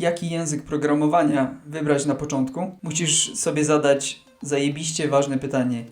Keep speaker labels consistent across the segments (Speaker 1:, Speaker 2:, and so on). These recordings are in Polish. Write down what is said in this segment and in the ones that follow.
Speaker 1: jaki język programowania wybrać na początku, musisz sobie zadać zajebiście ważne pytanie.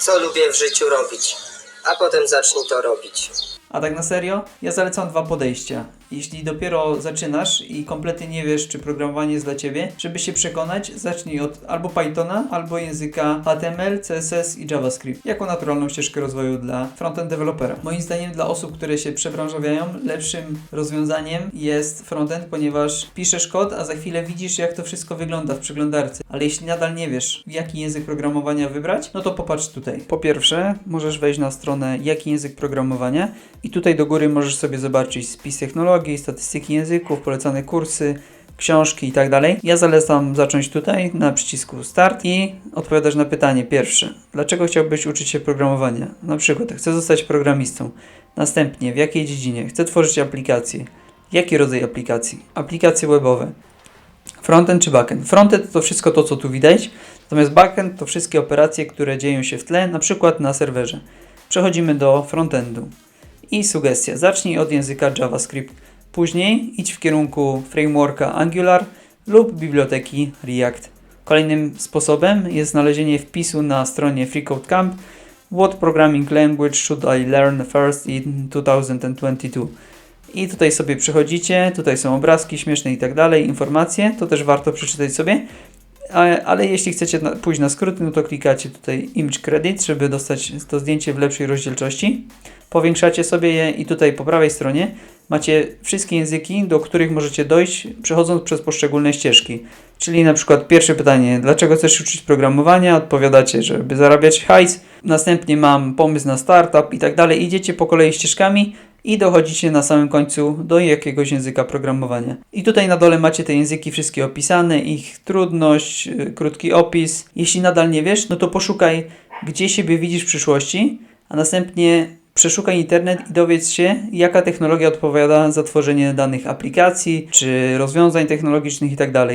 Speaker 2: Co lubię w życiu robić? A potem zacznij to robić.
Speaker 1: A tak na serio, ja zalecam dwa podejścia. Jeśli dopiero zaczynasz i kompletnie nie wiesz, czy programowanie jest dla Ciebie, żeby się przekonać, zacznij od albo Pythona, albo języka HTML, CSS i JavaScript, jako naturalną ścieżkę rozwoju dla frontend dewelopera. Moim zdaniem dla osób, które się przebranżawiają, lepszym rozwiązaniem jest frontend, ponieważ piszesz kod, a za chwilę widzisz, jak to wszystko wygląda w przeglądarce. Ale jeśli nadal nie wiesz, jaki język programowania wybrać, no to popatrz tutaj. Po pierwsze, możesz wejść na stronę jaki język programowania i tutaj do góry możesz sobie zobaczyć spis technologii, statystyki języków, polecane kursy, książki i tak dalej. Ja zalecam zacząć tutaj na przycisku Start i odpowiadasz na pytanie pierwsze. Dlaczego chciałbyś uczyć się programowania? Na przykład chcę zostać programistą. Następnie w jakiej dziedzinie? Chcę tworzyć aplikacje. Jaki rodzaj aplikacji? Aplikacje webowe. Frontend czy backend? Frontend to wszystko to, co tu widać, natomiast backend to wszystkie operacje, które dzieją się w tle, na przykład na serwerze. Przechodzimy do frontendu. I sugestia. Zacznij od języka JavaScript. Później idź w kierunku frameworka Angular lub biblioteki React. Kolejnym sposobem jest znalezienie wpisu na stronie FreeCodeCamp What programming language should I learn first in 2022? I tutaj sobie przechodzicie, tutaj są obrazki śmieszne i tak dalej, informacje, to też warto przeczytać sobie. Ale, jeśli chcecie na, pójść na skróty, no to klikacie tutaj Image Credit, żeby dostać to zdjęcie w lepszej rozdzielczości. Powiększacie sobie je i tutaj po prawej stronie macie wszystkie języki, do których możecie dojść przechodząc przez poszczególne ścieżki. Czyli na przykład pierwsze pytanie, dlaczego chcesz uczyć programowania? Odpowiadacie, żeby zarabiać hajs. Następnie mam pomysł na startup i tak dalej. Idziecie po kolei ścieżkami i dochodzicie na samym końcu do jakiegoś języka programowania. I tutaj na dole macie te języki wszystkie opisane, ich trudność, yy, krótki opis. Jeśli nadal nie wiesz, no to poszukaj, gdzie siebie widzisz w przyszłości, a następnie przeszukaj internet i dowiedz się, jaka technologia odpowiada za tworzenie danych aplikacji czy rozwiązań technologicznych itd.